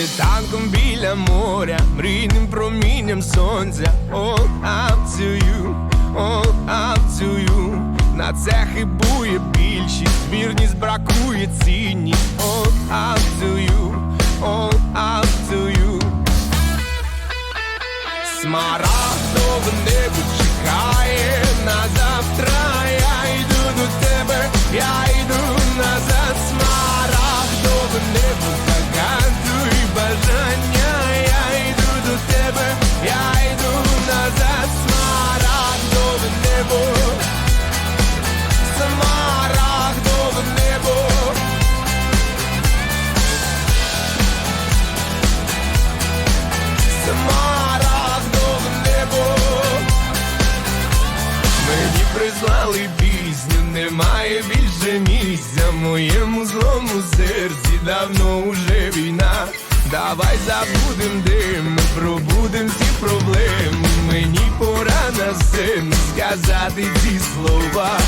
Світанком біля моря, мрійним промінням сонця. All up to На це хибує більшість, вірність бракує цінність. All up to you, all up to небо чекає на завтра Я йду до тебе, я йду назад. Смарагдове небо я йду назад все сказати ці слова.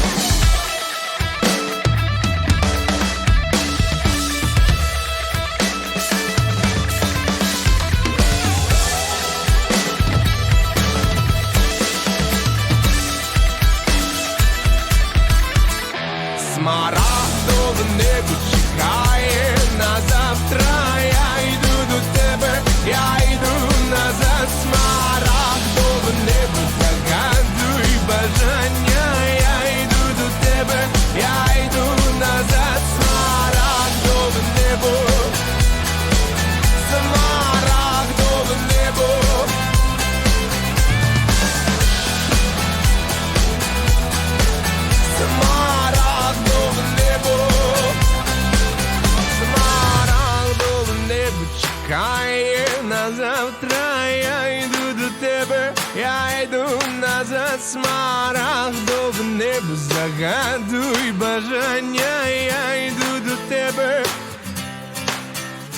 Назад, смарагдове небо, загадуй бажання, я йду до тебе.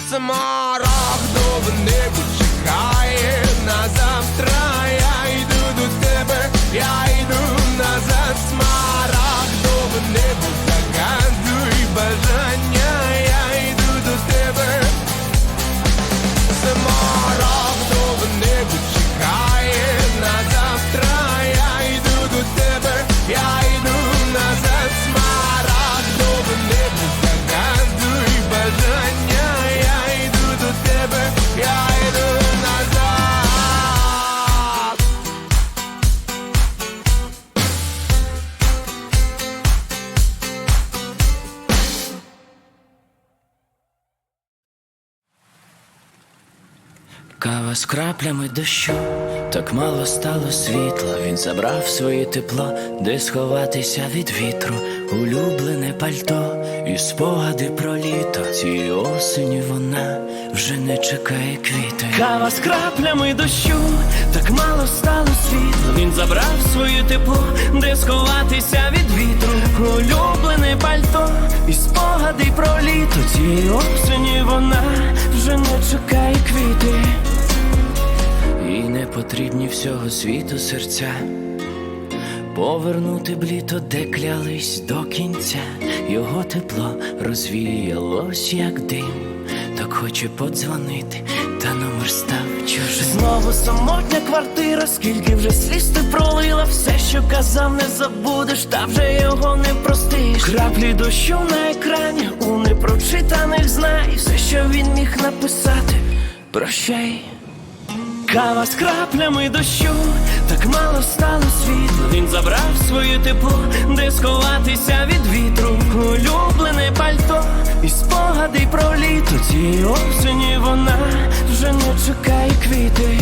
Смарагдове небо чекає на завтра. Я йду до тебе, я йду назад. Смарагдове небо загадуй бажання. Я йду до тебе. Смарагдове небо З краплями дощу, так мало стало світла. Він забрав своє тепло, де сховатися від вітру, улюблене пальто і спогади про літо. Цієї осені вона вже не чекає квіти. Кава з краплями дощу, так мало стало світла. Він забрав своє тепло, де сховатися від вітру, улюблене пальто і спогади про літо. Цієї осені вона вже не чекає квіти. Всього світу серця. Повернути б літо, де клялись до кінця, його тепло розвіялось, як дим. Так хоче подзвонити, та номер став чужим. Знову самотня квартира, скільки вже сліз ти пролила, все, що казав, не забудеш, та вже його не простиш. Краплі дощу на екрані, у непрочитаних знай, все, що він міг написати. Прощай. Кава з краплями дощу, так мало стало світла. Він забрав своє тепло, де сховатися від вітру. Улюблене пальто і спогади про літо. Цієї осені вона вже не чекає квіти.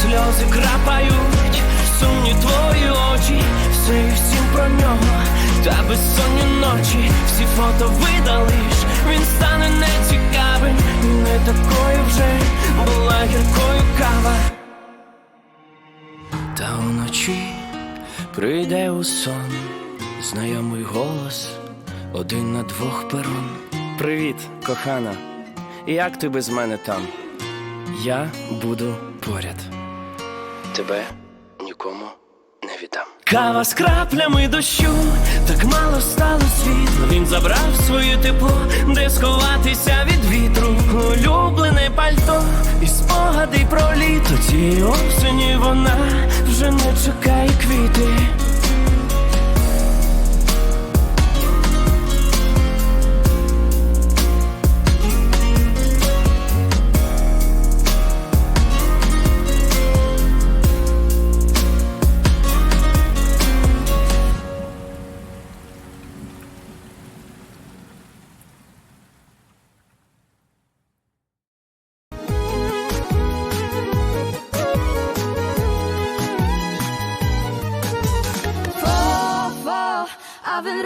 Сльози крапають, сумні твої очі, все і всім про нього, та безсонні ночі, всі фото видалиш, він стане нецікавим, не такою вже була гіркою кава. Та вночі прийде у сон, знайомий голос, один на двох перон. Привіт, кохана. Як ти без мене там? Я буду поряд. Тебе нікому. Кава з краплями дощу, так мало стало світла. Він забрав своє тепло, де сховатися від вітру. Улюблене пальто і спогади про літо. Цієї осені вона вже не чекає квіти.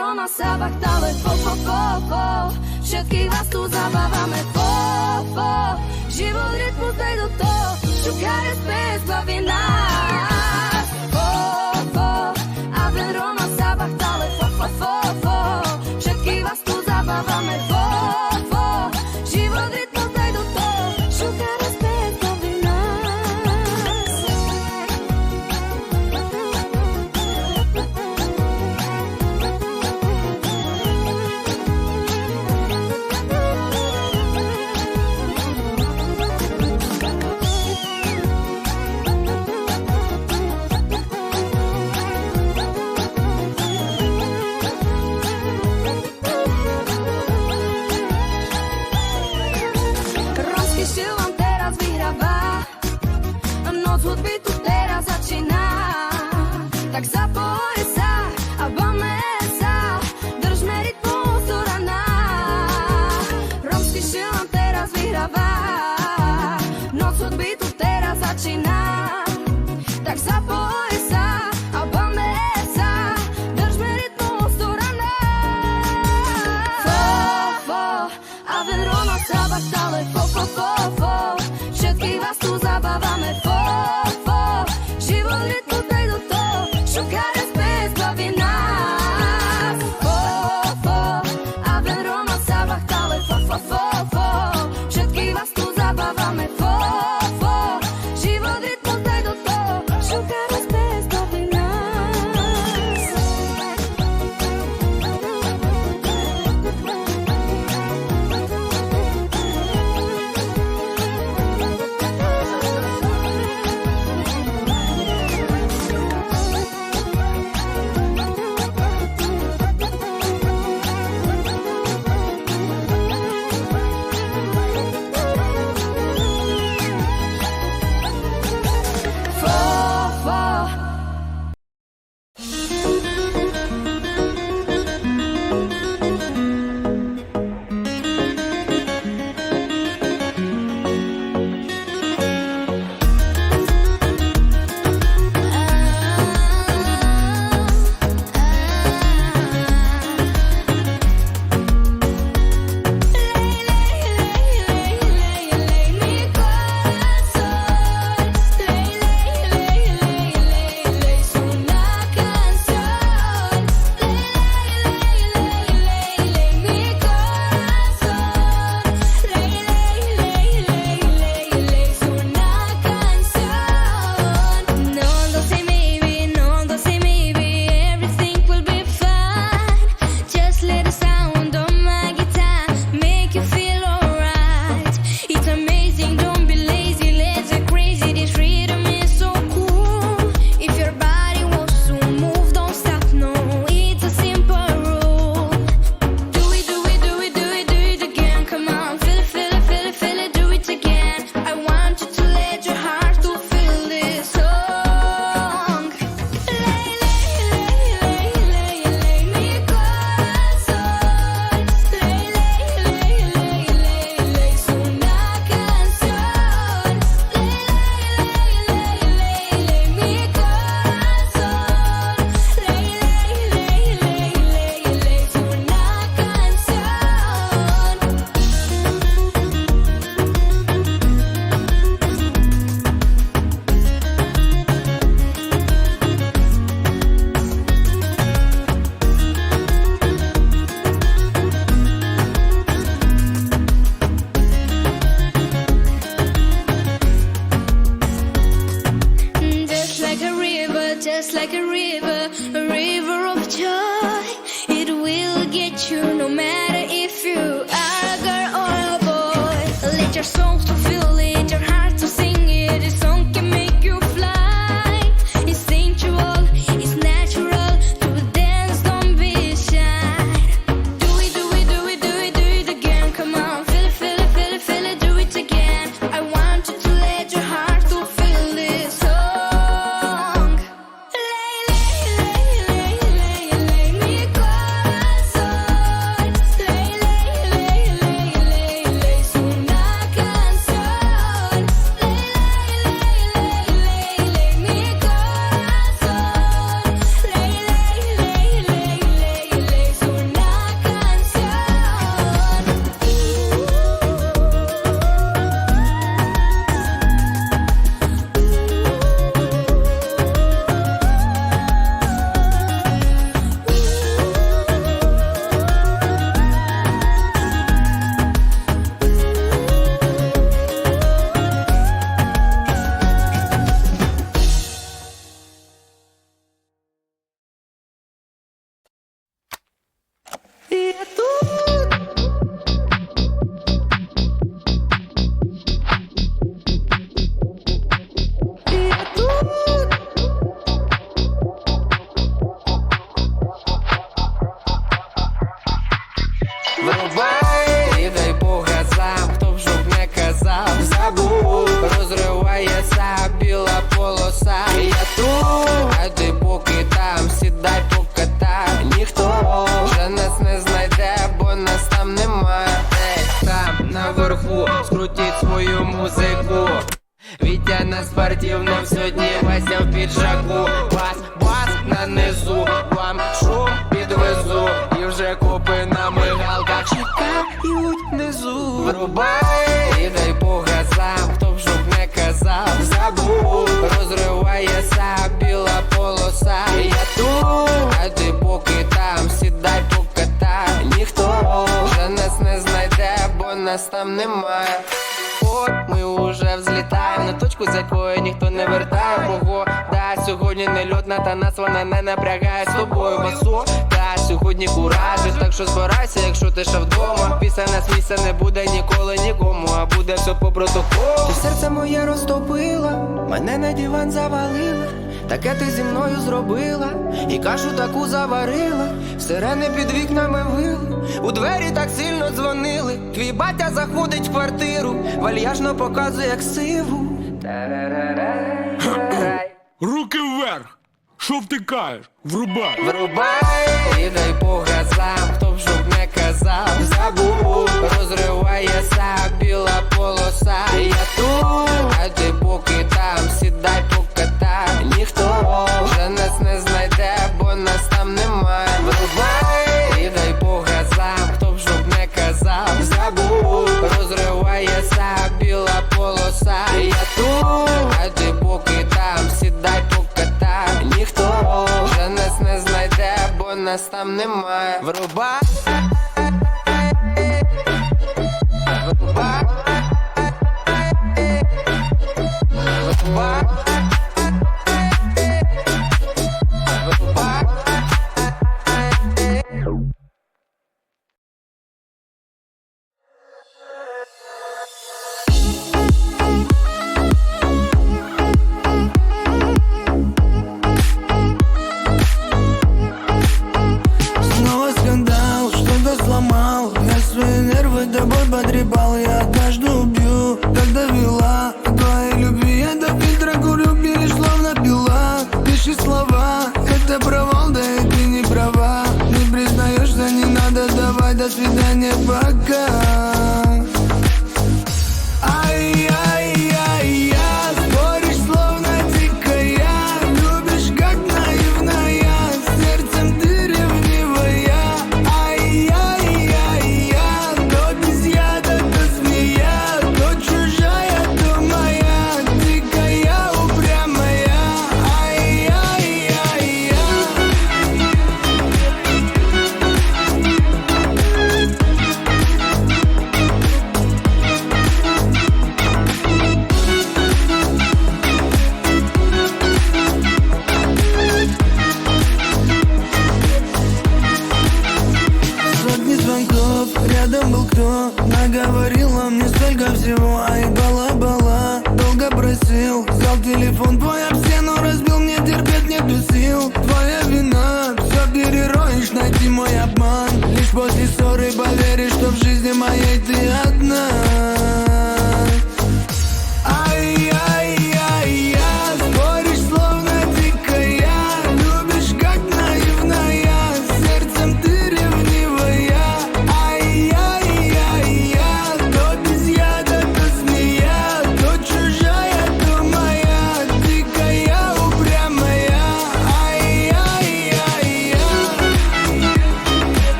na sábach, ale po, po, po, po. Všetkých vás tu zabávame, po, po. Život rytmus, daj do toho, šukare, spes, baví nás. traído do to, cara біла. Я тут, а поки там, сідай покатай, ніхто вже нас не знайде, бо нас там немає. Десь там наверху, скрутіть свою музику. Вітя на спортивному сьогодні Вася в піджаку Бас, бас на низу нас там немає От ми уже взлітаємо на точку, з якої ніхто не вертає та нас вона не напрягає з тобою басо Та сьогодні куражі, так що збирайся, якщо ти ще вдома Після нас місця не буде ніколи нікому, а буде все по протоколу Ти серце моє розтопила, мене на диван завалила Таке ти зі мною зробила, і кашу таку заварила, сирени під вікнами вили, у двері так сильно дзвонили. Твій батя заходить в квартиру, вальяжно показує як сиву. Руки вверх! Що втикаєш? Врубай! Врубай і дай по газам, хто б щоб не казав, забув, розривається біла полоса. Я тут, а ти поки там, сідай покатай, ніхто вже нас не знайде, бо нас там немає. Врубай і дай по газам, хто б щоб не казав, забув, розривається біла полоса. Я тут, а ти поки там, нас там немає. Врубай. Врубай. Врубай. говорила мне столько всего, а и бала-бала, Долго просил, взял телефон твой об стену, разбил, мне терпеть нету сил. Твоя вина, все перероешь, найти мой обман. Лишь после ссоры поверишь, что в жизни моей ты одна.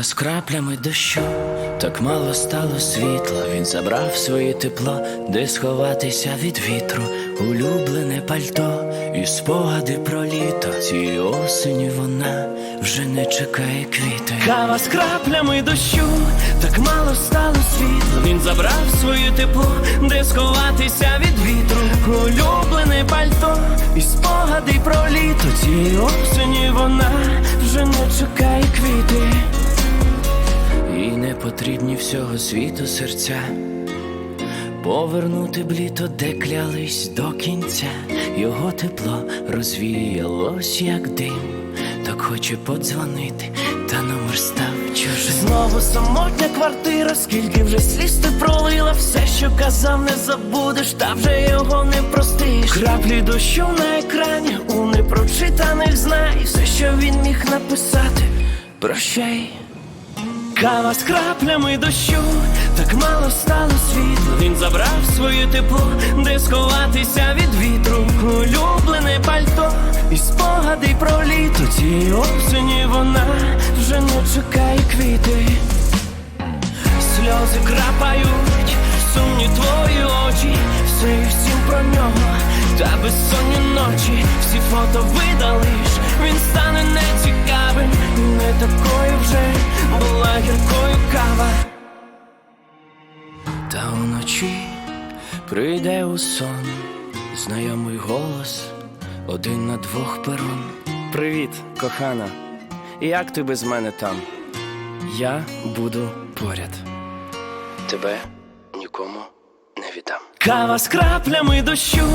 Кава з краплями дощу, так мало стало світла. Він забрав своє тепло, де сховатися від вітру, улюблене пальто і спогади про літо. Цієї осені вона вже не чекає квіти. Кава з краплями дощу, так мало стало світла. Він забрав своє тепло, де сховатися від вітру, улюблене пальто і спогади про літо. Цієї осені вона вже не чекає квіти. Потрібні всього світу серця. Повернути б літо, де клялись до кінця, його тепло розвіялось, як дим, так хоче подзвонити, та номер став чужим. Знову самотня квартира, скільки вже сліз ти пролила, все, що казав, не забудеш, та вже його не простиш. Краплі дощу на екрані, у непрочитаних знай, все, що він міг написати, прощай. Кава з краплями дощу, так мало стало світла. Він забрав своє тепло, де сховатися від вітру. Улюблене пальто і спогади про літо. Цієї осені вона вже не чекає квіти. Сльози крапають, сумні твої очі, все і всім про нього, та безсонні ночі, всі фото видалиш, він стане нецікавим, не такою вже була гіркою кава. Та уночі прийде у сон, знайомий голос, один на двох перон. Привіт, кохана, як ти без мене там? Я буду поряд. Тебе. Кава з краплями дощу,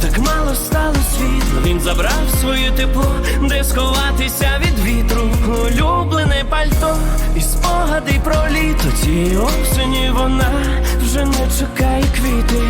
так мало стало світла. Він забрав своє тепло, де сховатися від вітру. Улюблене пальто і спогади про літо. Цієї осені вона вже не чекає квіти.